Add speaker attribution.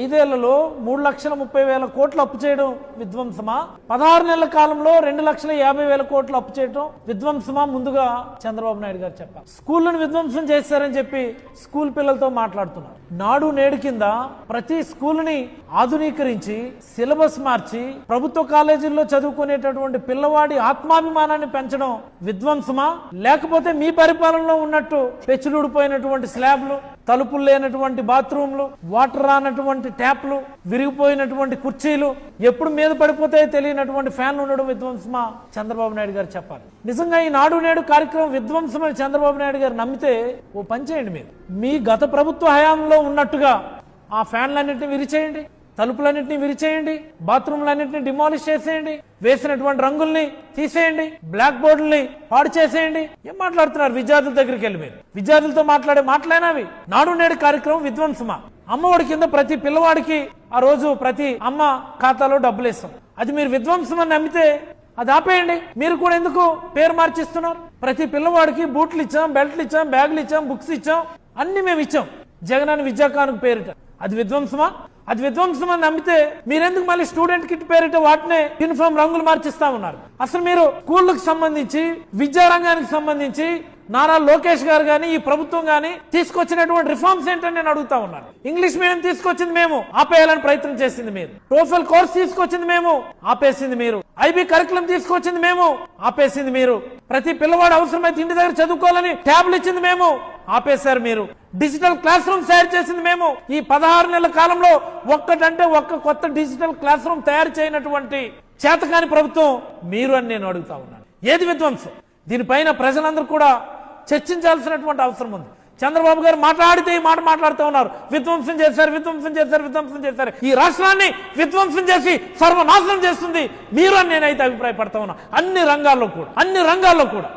Speaker 1: ఐదేళ్ళలో మూడు లక్షల ముప్పై వేల కోట్లు అప్పు చేయడం విధ్వంసమా? పదహారు నెలల కాలంలో రెండు లక్షల యాభై వేల కోట్లు అప్పు చేయడం విధ్వంసమా? ముందుగా చంద్రబాబు నాయుడు గారు చెప్పారు స్కూళ్ళను విధ్వంసం చేశారని చెప్పి స్కూల్ పిల్లలతో మాట్లాడుతున్నారు. నాడు నేడు కింద ప్రతి స్కూల్ని ఆధునీకరించి సిలబస్ మార్చి ప్రభుత్వ కాలేజీల్లో చదువుకునేటటువంటి పిల్లవాడి ఆత్మాభిమానాన్ని పెంచడం విధ్వంసమా? లేకపోతే మీ పరిపాలనలో ఉన్నట్టు పెచ్చులుడిపోయినటువంటి స్లాబ్లు తలుపులు లేనటువంటి బాత్రూమ్లు వాటర్ రానటువంటి ట్యాప్లు విరిగిపోయినటువంటి కుర్చీలు ఎప్పుడు మీద పడిపోతాయో తెలియనటువంటి ఫ్యాన్ ఉండడం విధ్వంసమా? చంద్రబాబు నాయుడు గారు చెప్పాలి. నిజంగా ఈ నాడు నేడు కార్యక్రమం విధ్వంసమని చంద్రబాబు నాయుడు గారు నమ్మితే ఓ పని చేయండి మీరు. మీ గత ప్రభుత్వ హయాంలో ఉన్నట్టుగా ఆ ఫ్యాన్లన్నింటినీ విరిచేయండి. తలుపులన్నింటినీ విరిచేయండి బాత్రూమ్లన్నింటినీ డిమాలిష్ చేసేయండి వేసినటువంటి రంగుల్ని తీసేయండి బ్లాక్ బోర్డుల్ని పాడు చేసేయండి. ఏం మాట్లాడుతున్నారు? విద్యార్థుల దగ్గరికి వెళ్ళి మీరు. విద్యార్థులతో మాట్లాడే మాట్లాడినవి నాడు నేడు కార్యక్రమం విధ్వంసమా? అమ్మఒడి కింద ప్రతి పిల్లవాడికి ఆ రోజు ప్రతి అమ్మ ఖాతాలో డబ్బులు ఇస్తాం అది మీరు విధ్వంసం అని నమ్మితే అది ఆపేయండి. మీరు కూడా ఎందుకు పేరు మార్చిస్తున్నారు? ప్రతి పిల్లవాడికి బూట్లు ఇచ్చాం బెల్ట్లు ఇచ్చాం బ్యాగులు ఇచ్చాం బుక్స్ ఇచ్చాం అన్ని మేము ఇచ్చాం. జగనాన్ని విద్యాకానికి పేరిట. అది విధ్వంసమా? అది విధ్వంసం అని నమ్మితే మీరెందుకు మళ్ళీ స్టూడెంట్ కిట్ పేరిట వాటినే యూనిఫామ్ రంగులు మార్చిస్తా ఉన్నారు? అసలు మీరు స్కూళ్ళకు సంబంధించి విద్యా రంగానికి సంబంధించి నారా లోకేష్ గారు కానీ ఈ ప్రభుత్వం కానీ తీసుకొచ్చినటువంటి రిఫార్మ్స్ ఏంటని నేను అడుగుతా ఉన్నాను. ఇంగ్లీష్ మీడియం తీసుకొచ్చింది మేము ఆపేయాలని ప్రయత్నం చేసింది మీరు. టోఫెల్ కోర్స్ తీసుకొచ్చింది మేము ఆపేసింది మీరు. ఐబీ కరికులం తీసుకొచ్చింది మేము ఆపేసింది మీరు. ప్రతి పిల్లవాడు అవసరమైతే ఇంటి దగ్గర చదువుకోవాలని ట్యాబ్లు ఇచ్చింది మేము. ఆపేశారు మీరు. డిజిటల్ క్లాస్ రూమ్ తయారు చేసింది మేము. ఈ పదహారు నెలల కాలంలో ఒక్కటంటే ఒక్క కొత్త డిజిటల్ క్లాస్ రూమ్ తయారు చేయనటువంటి చేతకాని ప్రభుత్వం మీరు అని నేను అడుగుతా ఉన్నాను. ఏది విధ్వంసం? దీనిపైన ప్రజలందరూ కూడా చర్చించాల్సినటువంటి అవసరం ఉంది. చంద్రబాబు గారు మాట్లాడితే ఈ మాట మాట్లాడుతూ ఉన్నారు. విధ్వంసం చేశారు విధ్వంసం చేశారు విధ్వంసం చేశారు. ఈ రాష్ట్రాన్ని విధ్వంసం చేసి సర్వనాశనం చేస్తుంది మీరు అని నేనైతే అభిప్రాయపడతా ఉన్నా. అన్ని రంగాల్లో కూడా అన్ని రంగాల్లో కూడా.